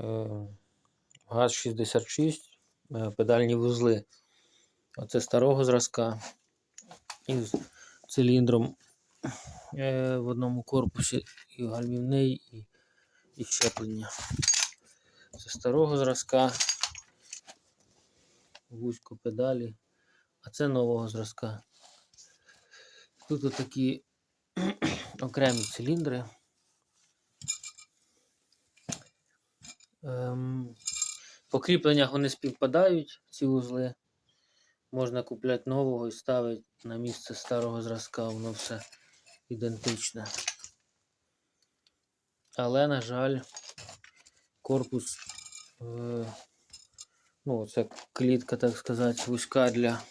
Е, ГАЗ-66, е, педальні вузли. Оце старого зразка із циліндром е, в одному корпусі і гальмівний, і, і щеплення. Це старого зразка. Вузько педалі. А це нового зразка. Тут отакі окремі циліндри. Ем, по кріпленнях вони співпадають, ці вузли. Можна купляти нового і ставити на місце старого зразка, воно все ідентичне. Але, на жаль, корпус, е, ну, це клітка, так сказати, вузька для.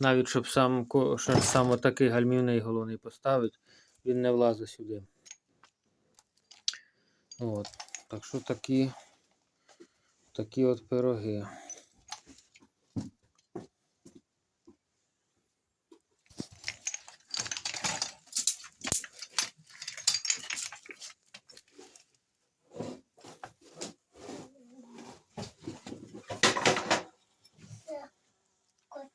Навіть щоб сам, щоб саме такий гальмівний головний поставити, він не влазить сюди. От. Так що такі, такі от пироги. Це кот.